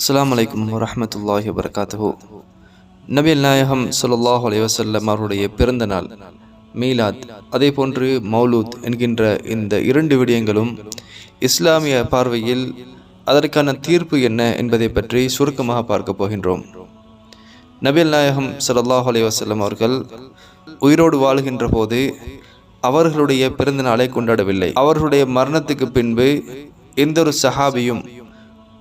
அஸ்லாம் அலைக்கும் வரமத்துல்லாஹி வபரகாத்துஹு. நபியல் நாயகம் சொல்லாஹ் அலைவசல்லம் அவருடைய பிறந்த நாள் மீலாத். அதே போன்று மௌலூத் என்கின்ற இந்த இரண்டு விடயங்களும் இஸ்லாமிய பார்வையில் அதற்கான தீர்ப்பு என்ன என்பதை பற்றி சுருக்கமாக பார்க்க போகின்றோம். நபியல் நாயகம் ஸல்லல்லாஹு அலைஹி அவர்கள் உயிரோடு வாழ்கின்ற போது அவர்களுடைய பிறந்த நாளை கொண்டாடவில்லை. அவர்களுடைய மரணத்துக்கு பின்பு எந்த ஒரு சஹாபியும்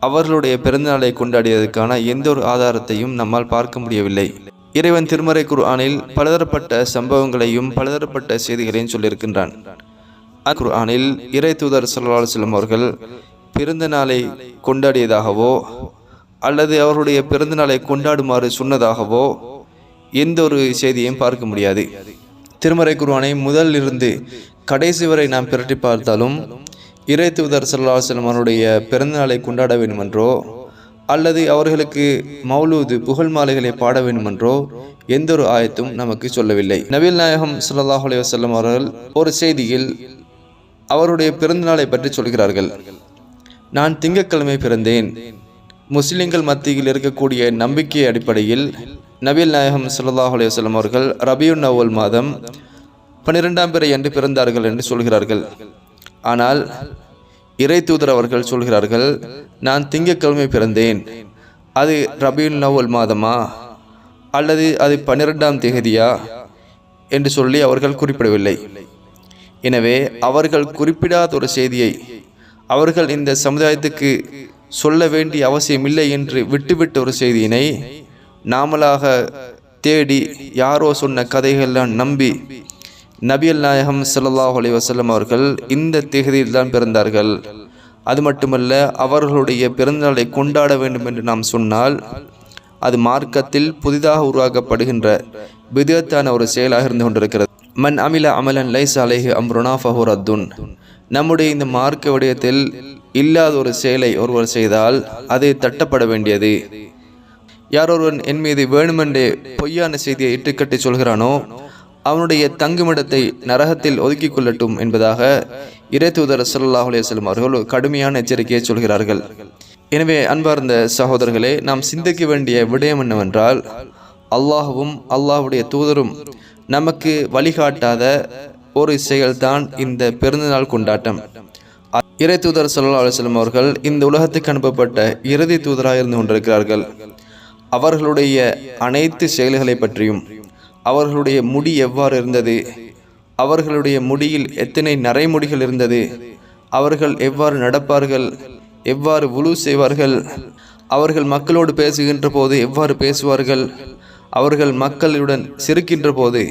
அவர்களுடைய பிறந்தநாளை கொண்டாடியதற்கான எந்த ஒரு ஆதாரத்தையும் நம்மால் பார்க்க முடியவில்லை. இறைவன் திருமறை குர்ஆனில் பலதரப்பட்ட சம்பவங்களையும் பலதரப்பட்ட செய்திகளையும் சொல்லியிருக்கின்றான். குர்ஆனில் இறை தூதர் ஸல்லல்லாஹு அவர்கள் பிறந்த நாளை கொண்டாடியதாகவோ அல்லது அவருடைய பிறந்த நாளை கொண்டாடுமாறு சொன்னதாகவோ எந்த ஒரு செய்தியையும் பார்க்க முடியாது. திருமறை குருவானை முதலிலிருந்து கடைசி வரை நாம் பிரட்டி பார்த்தாலும் இறை தூதர் சல்லாஹலம் அவருடைய பிறந்தநாளை கொண்டாட வேண்டுமென்றோ அல்லது அவர்களுக்கு மௌலூது புகழ் மாலைகளை பாட வேண்டுமென்றோ எந்த ஒரு ஆயத்தும் நமக்கு சொல்லவில்லை. நபீல் நாயகம் சல்லாஹ் அலி வசல்லம் அவர்கள் ஒரு செய்தியில் அவருடைய பிறந்தநாளை பற்றி சொல்கிறார்கள். நான் திங்கட்கிழமை பிறந்தேன். முஸ்லிம்கள் மத்தியில் இருக்கக்கூடிய நம்பிக்கை அடிப்படையில் நபீல் நாயகம் சல்லாஹ் அலைஹி வஸல்லம் அவர்கள் ரபியுன் நவல் மாதம் பன்னிரெண்டாம் பிறை என்று பிறந்தார்கள் என்று சொல்கிறார்கள். ஆனால் இறை தூதர் அவர்கள் சொல்கிறார்கள் நான் திங்கட்கிழமை பிறந்தேன். அது ரபியுல் நவல் மாதமா? அல்லது அது பன்னிரெண்டாம் தேதியா? என்று சொல்லி அவர்கள் குறிப்பிடவில்லை. எனவே அவர்கள் குறிப்பிடாத ஒரு செய்தியை அவர்கள் இந்த சமுதாயத்துக்கு சொல்ல வேண்டிய அவசியமில்லை என்று விட்டுவிட்ட ஒரு செய்தியினை நாமளாக தேடி யாரோ சொன்ன கதைகள்லாம் நம்பி நபியல் நாயகம் சல்லாஹ் அலி வஸல்லம் அவர்கள் இந்த திகதியில் தான் பிறந்தார்கள். அது மட்டுமல்ல அவர்களுடைய பிறந்தநாளை கொண்டாட வேண்டும் என்று நாம் சொன்னால் அது மார்க்கத்தில் புதிதாக உருவாக்கப்படுகின்ற விதத்தான ஒரு செயலாக இருந்து கொண்டிருக்கிறது. மன் அமில அமலன் லைஸ் அலைஹி அம்ருனா ஃபஹூர் அத்துன் நம்முடைய இந்த மார்க்க விடயத்தில் இல்லாத ஒரு செயலை ஒருவர் செய்தால் அது தட்டப்பட வேண்டியது. யார் ஒருவன் என் மீது வேணுமென்றே பொய்யான செய்தியை இட்டுக்கட்டி சொல்கிறானோ அவனுடைய தங்குமிடத்தை நரகத்தில் ஒதுக்கிக் கொள்ளட்டும் என்பதாக இறை தூதர் சல்லாஹ் அலையம் அவர்கள் கடுமையான எச்சரிக்கையை சொல்கிறார்கள். எனவே அன்பார்ந்த சகோதரர்களே நாம் சிந்திக்க வேண்டிய விடயம் என்னவென்றால் அல்லாஹுவும் அல்லாஹுடைய தூதரும் நமக்கு வழிகாட்டாத ஒரு செயல்தான் இந்த பிறந்தநாள் கொண்டாட்டம். இறை தூதர் சல்லா அலுவலம் அவர்கள் இந்த உலகத்துக்கு அனுப்பப்பட்ட இறுதி தூதராக இருந்து கொண்டிருக்கிறார்கள். அவர்களுடைய அனைத்து செயல்களை பற்றியும் அவர்களுடைய முடி எவ்வாறு இருந்தது? அவர்களுடைய முடியில் எத்தனை நரைமுடிகள் இருந்தது? அவர்கள் எவ்வாறு நடப்பார்கள்? எவ்வாறு உழு செய்வார்கள்? அவர்கள் மக்களோடு பேசுகின்ற போது எவ்வாறு பேசுவார்கள்? அவர்கள் மக்களுடன் சிரிக்கின்ற போது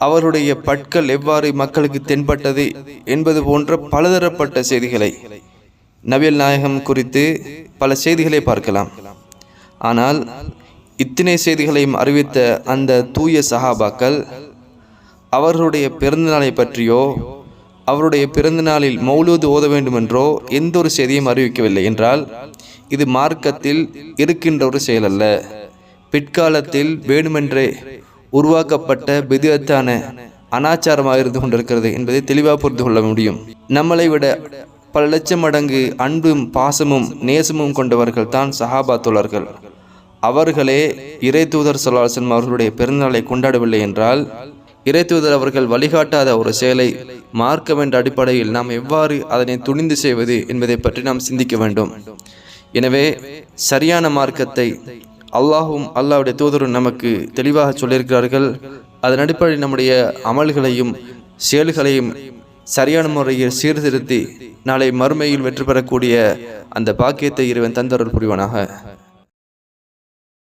அவருடைய பற்கள் எவ்வாறு மக்களுக்கு தென்பட்டது என்பது போன்ற பலதரப்பட்ட செய்திகளை நபியல் நாயகம் குறித்து பல செய்திகளை பார்க்கலாம். ஆனால் இத்தனை செய்திகளையும் அறிவித்த அந்த தூய சஹாபாக்கள் அவர்களுடைய பிறந்தநாளை பற்றியோ அவருடைய பிறந்தநாளில் மௌலூது ஓத வேண்டுமென்றோ எந்த ஒரு செய்தியும் அறிவிக்கவில்லை என்றால் இது மார்க்கத்தில் இருக்கின்ற ஒரு செயல் அல்ல. பிற்காலத்தில் வேண்டுமென்றே உருவாக்கப்பட்ட பிதுவத்தான அனாச்சாரமாக இருந்து கொண்டிருக்கிறது என்பதை தெளிவாக புரிந்து கொள்ள முடியும். நம்மளை விட பல லட்சம் மடங்கு அன்பும் பாசமும் நேசமும் கொண்டவர்கள் தான் சஹாபா தோழர்கள். அவர்களே இறை தூதர் சொல்லாசன் அவர்களுடைய பிறந்தநாளை கொண்டாடவில்லை என்றால் இறை தூதர் அவர்கள் வழிகாட்டாத ஒரு செயலை மார்க்கம் என்ற அடிப்படையில் நாம் எவ்வாறு அதனை துணிந்து செய்வது என்பதை பற்றி நாம் சிந்திக்க வேண்டும். எனவே சரியான மார்க்கத்தை அல்லாஹும் அல்லாவுடைய தூதரும் நமக்கு தெளிவாக சொல்லியிருக்கிறார்கள். அதன் அடிப்படையில் நம்முடைய அமல்களையும் செயல்களையும் சரியான முறையில் சீர்திருத்தி நாளை மறுமையில் வெற்றி பெறக்கூடிய அந்த பாக்கியத்தை இறைவன் தந்தருள் புரிவானாக.